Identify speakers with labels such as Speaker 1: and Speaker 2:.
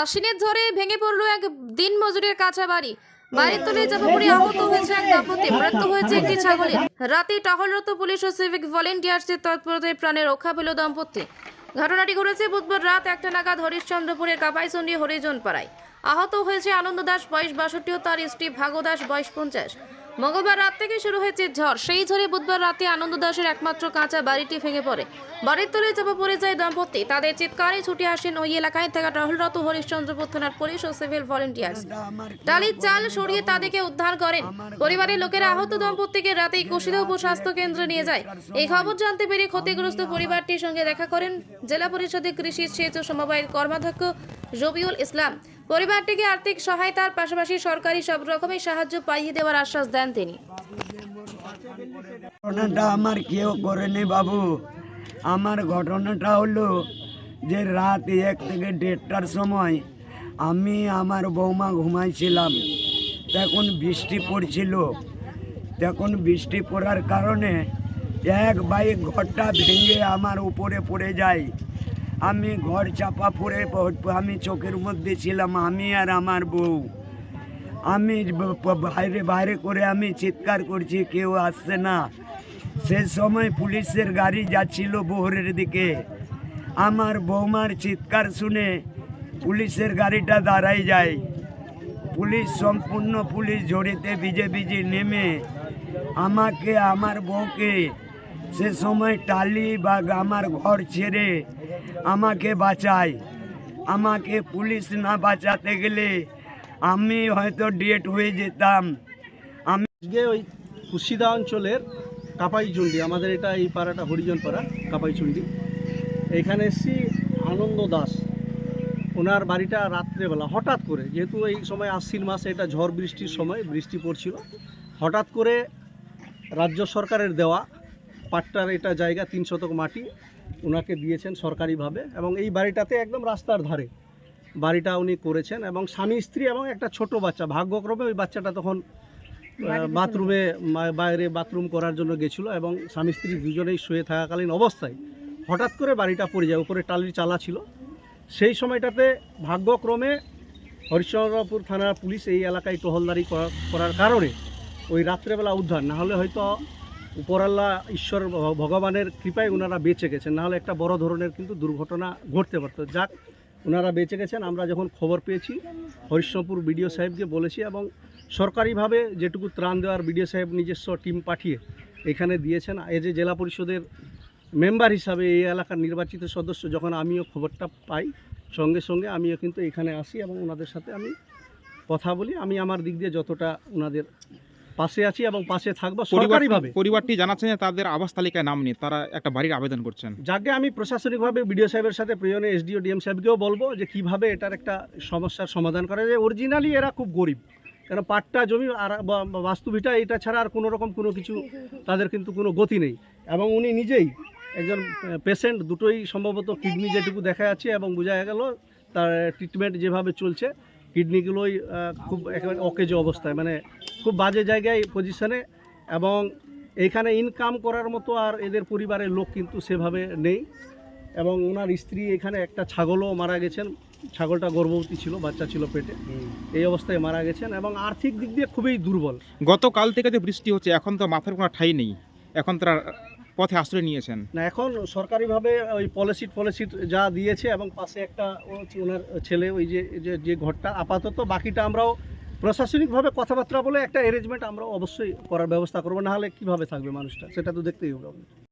Speaker 1: আশ্বিনের ঝড়ে ভেঙে পড়ল এক দিন মজুরের কাঁচা বাড়ি বাড়ির তলে চাপা পড়ে আহত হয়েছে এক দম্পতি। মৃত্যু হয়েছে একটি ছাগলের। রাতে টহলরত পুলিশ ও সিভিক ভলেন্টিয়ার্সের তৎপরতায় প্রাণে রক্ষা পেল দম্পতি। ঘটনাটি ঘটেছে বুধবার রাত একটা নাগাদ হরিশ্চন্দ্রপুরের কাপাইচন্ডী হরিজন পাড়ায় আহত হয়েছে আনন্দ দাস বয়স বাষট্টি ও তার স্ত্রী ভাগো দাস বয়স পঞ্চাশ। মঙ্গলবার রাত থেকে শুরু হয়েছে ঝড়। সেই ঝড়ে বুধবার রাতে আনন্দ দাসের একমাত্র কাঁচা বাড়িটি ভেঙে পড়ে। বাড়ির তলে চাপা পড়ে যায় দম্পতি। তাদের চিৎকারে ছুটে আসেন ওই এলাকায় থাকা টহলরত হরিশ্চন্দ্রপুর থানার পুলিশ ও সিভিল ভলেন্টিয়ার্স। টালির চাল সরিয়ে তাদেরকে উদ্ধার করেন। পরিবারের লোকেরা আহত দম্পতিকে রাতেই কুশিদা উপস্বাস্থ্য কেন্দ্রে নিয়ে যায়। এই খবর জানতে পেরে ক্ষতিগ্রস্ত পরিবারটির সঙ্গে দেখা করেন জেলা পরিষদের কৃষি সেচ ও সমবায়ের কর্মাধ্যক্ষ রবিউল ইসলাম। পরিবারটিকে আর্থিক সহায়তার পাশাপাশি সরকারি সব রকমের সাহায্য পাইয়ে দেওয়ার আশ্বাস দেন তিনি।
Speaker 2: ঘটনাটা আমার কেউ করেনি বাবু। আমার ঘটনাটা হলো যে রাত এক থেকে দেড়টার সময় আমি আমার বৌমা ঘুমাইছিলাম। তখন বৃষ্টি পড়ছিল। তখন বৃষ্টি পড়ার কারণে এক বাইক ঘরটা ভেঙে আমার উপরে পড়ে যায়। আমি ঘর চাপা পড়ে আমি চোখের মধ্যে ছিলাম, আমি আর আমার বউ। আমি বাইরে বাইরে করে আমি চিৎকার করছি, কেউ আসছে না। সে সময় পুলিশের গাড়ি যাচ্ছিল বহরের দিকে। আমার বৌমার চিৎকার শুনে পুলিশের গাড়িটা দাঁড়াই যায়। পুলিশ সম্পূর্ণ পুলিশ জড়িতে ভিজে ভিজে নেমে আমাকে, আমার বউকে সে সময় টালি বা আমার ঘর ছেড়ে আমাকে বাঁচায় আমাকে পুলিশ না বাঁচাতে গেলে আমি হয়তো ডেট হয়ে যেতাম। আমি
Speaker 3: ওই কুশিদা অঞ্চলের কাপাইচুন্ডি, আমাদের এটা এই পাড়াটা, হরিজন পাড়া, কাপাইচুন্ডি। এখানে এসছি আনন্দ দাস। ওনার বাড়িটা রাত্রেবেলা, হঠাৎ করে, যেহেতু এই সময় আশ্বিন মাসে এটা ঝড় বৃষ্টির সময়, বৃষ্টি পড়ছিল, হঠাৎ করে রাজ্য সরকারের দেওয়া পাট্টার এটা জায়গা তিন শতক মাটি ওনাকে দিয়েছেন সরকারিভাবে এবং এই বাড়িটাতে একদম রাস্তার ধারে বাড়িটা উনি করেছেন এবং স্বামী স্ত্রী এবং একটা ছোট বাচ্চা। ভাগ্যক্রমে ওই বাচ্চাটা তখন বাথরুমে বাইরে বাথরুম করার জন্য গেছিল এবং স্বামী স্ত্রী দুজনেই শুয়ে থাকাকালীন অবস্থায় হঠাৎ করে বাড়িটা পড়ে যায় উপরে টালির চালা ছিল। সেই সময়টাতে ভাগ্যক্রমে হরিশ্চন্দ্রপুর থানার পুলিশ এই এলাকায় টহলদারি করা- করার কারণে ওই রাত্রেবেলা উদ্ধার। না হলে হয়তো উপরাল্লা ঈশ্বর ভগবানের কৃপায় ওনারা বেঁচে গেছেন। নাহলে একটা বড় ধরনের কিন্তু দুর্ঘটনা ঘটতে পারতো। যাক ওনারা বেঁচে গেছেন। আমরা যখন খবর পেয়েছি হরিশ্চন্দ্রপুর বিডিও সাহেবকে বলেছি এবং সরকারিভাবে যেটুকু ত্রাণ দেওয়ার বিডিও সাহেব নিজস্ব টিম পাঠিয়ে এখানে দিয়েছেন। এ জেলা পরিষদের মেম্বার হিসাবে এই এলাকার নির্বাচিত সদস্য, যখন আমিও খবরটা পাই, সঙ্গে সঙ্গে আমিও কিন্তু এখানে আসি এবং ওনাদের সাথে আমি কথা বলি। আমি আমার দিক দিয়ে যতটা ওনাদের পাশে আছি এবং পাশে থাকব সরকারিভাবে।
Speaker 4: পরিবারটি জানাচ্ছেন যে তাদের আবাস তালিকায় নাম নেই তারা একটা বাড়ির আবেদন করছেন।
Speaker 3: যাকে আমি প্রশাসনিকভাবে বিডিও সাহেবের সাথে প্রয়োজনে এসডিও ডিএম সাহেবকেও বলব যে কীভাবে এটার একটা সমস্যার সমাধান করা যায় অরিজিনালি এরা খুব গরিব। কেন পাট্টা জমি আর বাস্তুভিটা এটা ছাড়া আর কোনো রকম কোনো কিছু তাদের কিন্তু কোনো গতি নেই। এবং উনি নিজেই একজন পেশেন্ট দুটোই সম্ভবত কিডনি যেটুকু দেখা যাচ্ছে এবং বোঝা গেল তার ট্রিটমেন্ট যেভাবে চলছে কিডনিগুলোই খুব একেবারে অকেজ অবস্থায় মানে খুব বাজে জায়গায় পজিশনে এবং এইখানে ইনকাম করার মতো আর এদের পরিবারের লোক কিন্তু সেভাবে নেই এবং ওনার স্ত্রী এখানে একটা ছাগলও মারা গেছেন ছাগলটা গর্ভবতী ছিল বাচ্চা ছিল পেটে। এই অবস্থায় মারা গেছেন এবং আর্থিক দিক দিয়ে খুবই দুর্বল।
Speaker 4: গতকাল থেকে যে বৃষ্টি হচ্ছে এখন তো মাথার কোনো ঠাই নেই। এখন তারা পথে আশ্রয় নিয়েছেন?
Speaker 3: না, এখন সরকারিভাবে ওই পলিসি পলিসি যা দিয়েছে এবং পাশে একটা ওনার ছেলে, ওই যে যে ঘরটা, আপাতত বাকিটা আমরাও প্রশাসনিকভাবে কথাবার্তা বলে একটা অ্যারেঞ্জমেন্ট আমরা অবশ্যই করার ব্যবস্থা করব। নাহলে কীভাবে থাকবে মানুষটা? সেটা তো দেখতেই হবে।